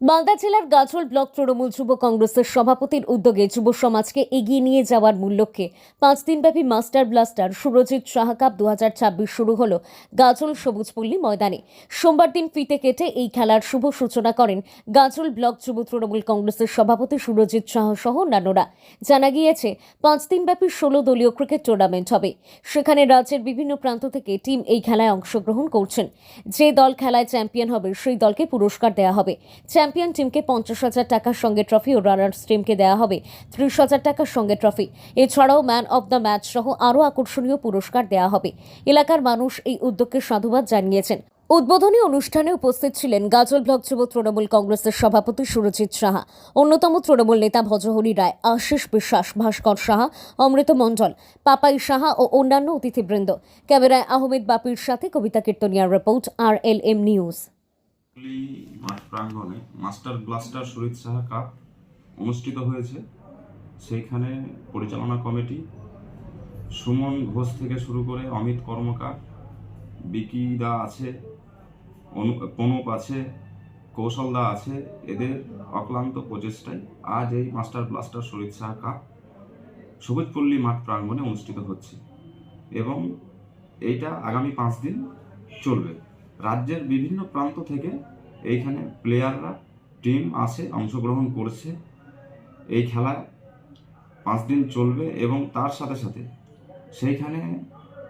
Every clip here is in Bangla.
মালদা জেলার গাজল ব্লক তৃণমূল যুব কংগ্রেসের সভাপতির উদ্যোগে যুব সমাজকে এগিয়ে নিয়ে যাওয়ার মূল লক্ষ্যে পাঁচ দিনব্যাপী master blaster Surajit Saha cup দু শুরু হল গাজল সবুজপল্লী ময়দানে। সোমবার দিন ফিতে কেটে এই খেলার শুভ সূচনা করেন গাজল ব্লক যুব তৃণমূল কংগ্রেসের সভাপতি সুরজিৎ সাহা সহ অন্যান্যরা। জানা গিয়েছে পাঁচ দিনব্যাপী ষোলো দলীয় ক্রিকেট টুর্নামেন্ট হবে। সেখানে রাজ্যের বিভিন্ন প্রান্ত থেকে টিম এই খেলায় অংশগ্রহণ করছেন। যে দল খেলায় চ্যাম্পিয়ন হবে, সেই দলকে পুরস্কার দেওয়া হবে। চ্যাম্পিয়ন টিমকে পঞ্চাশ হাজার টাকার সঙ্গে ট্রফি ও রানার্স টিমকে দেওয়া হবে ত্রিশ হাজার টাকার সঙ্গে ট্রফি। এছাড়াও ম্যান অব দ্য ম্যাচ সহ আরও আকর্ষণীয় পুরস্কার দেওয়া হবে। এলাকার মানুষ এই উদ্যোগকে সাধুবাদ জানিয়েছেন। উদ্বোধনী অনুষ্ঠানে উপস্থিত ছিলেন গাজল ব্লক যুব তৃণমূল কংগ্রেসের সভাপতি সুরজিৎ সাহা, অন্যতম তৃণমূল নেতা ভজহরি রায়, আশিস বিশ্বাস, ভাস্কর সাহা, অমৃত মণ্ডল, পাপাই সাহা ও অন্যান্য অতিথিবৃন্দ। ক্যামেরায় আহমেদ বাপির সাথে কবিতা কীর্তনিয়ার রিপোর্ট আর এল এম নিউজ। হুগলি মাঠ প্রাঙ্গণে master blaster Surit Saha cup অনুষ্ঠিত হয়েছে। সেইখানে পরিচালনা কমিটি সুমন ঘোষ থেকে শুরু করে অমিত কর্মকার, বিকি দা আছে, অনু- প্রণব আছে, কৌশল দা আছে, এদের অক্লান্ত প্রচেষ্টায় আজ এই master blaster Surit Saha cup Sabujpalli মাঠ প্রাঙ্গণে অনুষ্ঠিত হচ্ছে এবং এইটা আগামী পাঁচ দিন চলবে। রাজ্যের বিভিন্ন প্রান্ত থেকে এইখানে প্লেয়াররা টিম আসে, অংশগ্রহণ করছে। এই খেলা পাঁচ দিন চলবে এবং তার সাথে সাথে সেইখানে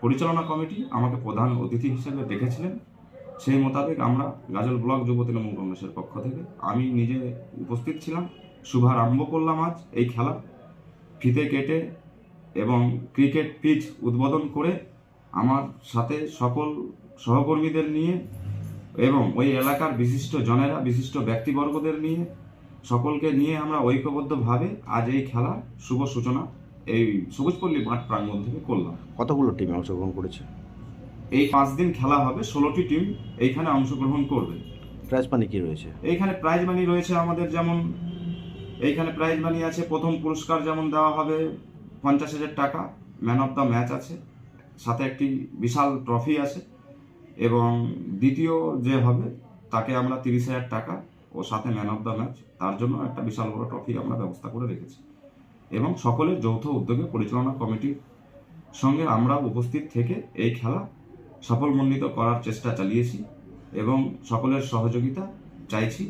পরিচালনা কমিটি আমাকে প্রধান অতিথি হিসেবে ডেকেছিলেন। সেই মোতাবেক আমরা গাজল ব্লক যুব তৃণমূল কংগ্রেসের পক্ষ থেকে আমি নিজে উপস্থিত ছিলাম। শুভারম্ভ করলাম আজ এই খেলা। ফিতে কেটে এবং ক্রিকেট পিচ উদ্বোধন করে আমার সাথে সকল সহকর্মীদের নিয়ে এবং ওই এলাকার বিশিষ্ট জনেরা বিশিষ্ট ব্যক্তিবর্গদের নিয়ে সকলকে নিয়ে আমরা ঐক্যবদ্ধভাবে আজ এই খেলার শুভ সূচনা এই সবুজপল্লী মাঠ প্রাঙ্গণ থেকে করলাম। কতগুলো টিম অংশগ্রহণ করেছে? এই পাঁচ দিন খেলা হবে ষোলোটি টিম এইখানে অংশগ্রহণ করবে। প্রাইজ মানি কি রয়েছে? এইখানে প্রাইজ মানি রয়েছে আমাদের যেমন এইখানে প্রাইজ মানি আছে প্রথম পুরস্কার যেমন দেওয়া হবে পঞ্চাশ হাজার টাকা ম্যান অফ দ্য ম্যাচ আছে সাথে একটি বিশাল ট্রফি আছে। এবং দ্বিতীয় যে হবে, তাকে আমরা তিরিশ হাজার টাকা ও সাথে ম্যান অফ দ্য ম্যাচ, তার জন্য একটা বিশাল বড় ট্রফি আমরা ব্যবস্থা করে রেখেছি। এবং সকলের যৌথ উদ্যোগে পরিচালনা কমিটির সঙ্গে আমরা উপস্থিত থেকে এই খেলা সফলমণ্ডিত করার চেষ্টা চালিয়েছি এবং সকলের সহযোগিতা চাইছি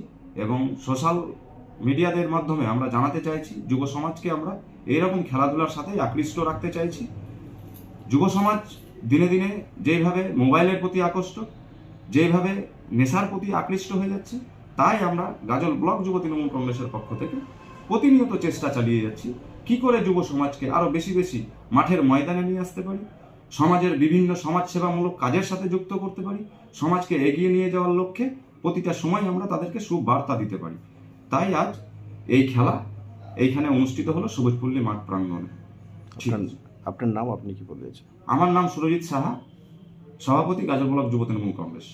এবং সোশ্যাল মিডিয়াদের মাধ্যমে আমরা জানাতে চাইছি, যুব সমাজকে আমরা এইরকম খেলাধুলার সাথে আকৃষ্ট রাখতে চাইছি। যুব সমাজ দিনে দিনে যেভাবে মোবাইলের প্রতি আকৃষ্ট যেভাবে নেশার প্রতি আকৃষ্ট হয়ে যাচ্ছে, তাই আমরা গাজল ব্লক যুব তৃণমূল কংগ্রেসের পক্ষ থেকে প্রতিনিয়ত চেষ্টা চালিয়ে যাচ্ছি। কি করে যুব সমাজকে আরও বেশি বেশি মাঠের ময়দানে নিয়ে আসতে পারি? সমাজের বিভিন্ন সমাজসেবামূলক কাজের সাথে যুক্ত করতে পারি? সমাজকে এগিয়ে নিয়ে যাওয়ার লক্ষ্যে প্রতিটা সময় আমরা তাদেরকে সুবার্তা দিতে পারি। তাই আজ এই খেলা এইখানে অনুষ্ঠিত হলো সবুজপল্লী মাঠ প্রাঙ্গণে। ঠিক আছে। আপনার নাম আপনি কি বলেছেন আমার নাম সুরজিৎ সাহা সভাপতি গাজল ব্লক কংগ্রেস।